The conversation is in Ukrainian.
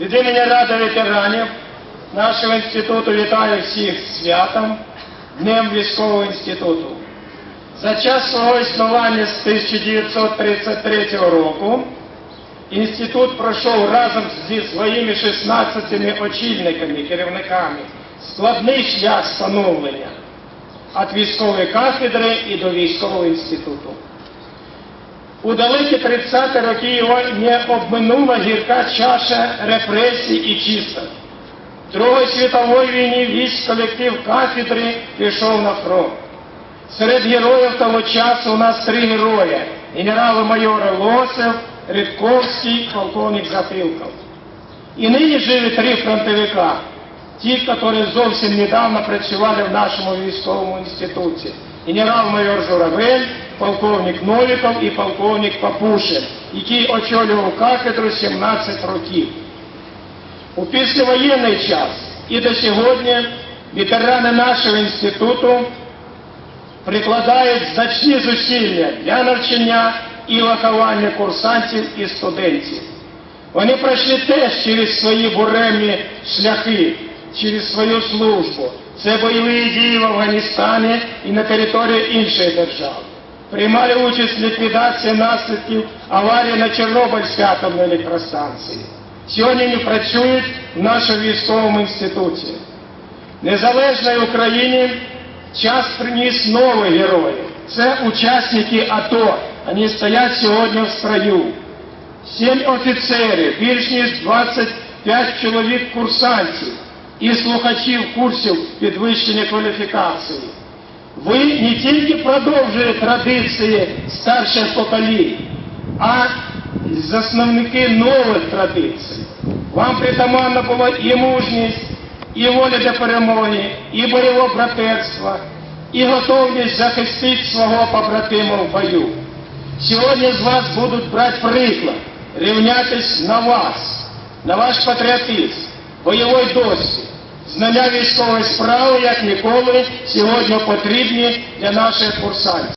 Від імені Ради ветеранів нашого інституту вітаю всіх святом, Днем військового інституту. За час свого існування з 1933 року інститут пройшов разом зі своїми 16 очільниками, керівниками складний шлях становлення від військової кафедри і до військового інституту. У далекі 30 роки його не обминула гірка чаша репресій і чисток. В Другої світової війні військ колектив кафедри пішов на фронт. Серед героїв того часу у нас три герої: генерали-майори Лосев, Рідковський, полковник Затилков. І нині живі три фронтовика, ті, які зовсім недавно працювали в нашому військовому інституті. Генерал-майор Журавель, полковник Новіков і полковник Папушин, який очолював кафедру 17 років. У післявоєнний час і до сьогодні ветерани нашого інституту прикладають значні зусилля для навчання і виховання курсантів і студентів. Вони пройшли теж через свої буремні шляхи, через свою службу. Це бойові дії в Афганістані і на території іншої держави. Приймали участь в ліквідації наслідків аварії на Чорнобильській атомній електростанції. Сьогодні вони працюють в нашому військовому інституті. Незалежної Україні час приніс нових героїв. Це учасники АТО. Вони стоять сьогодні в строю. Сім офіцерів, більш ніж 25 чоловік курсантів і слухачів курсів підвищення кваліфікації. Ви не тільки продовжуєте традиції старших поколінь, а засновники нових традицій. Вам притаманно було і мужність, і воля до перемоги, і бойове братерство, і готовність захистити свого побратима в бою. Сьогодні з вас будуть брати приклад, рівнятись на вас, на ваш патріотизм, бойовий досвід, знання військової справи, як ніколи, сьогодні потрібні для наших курсантів.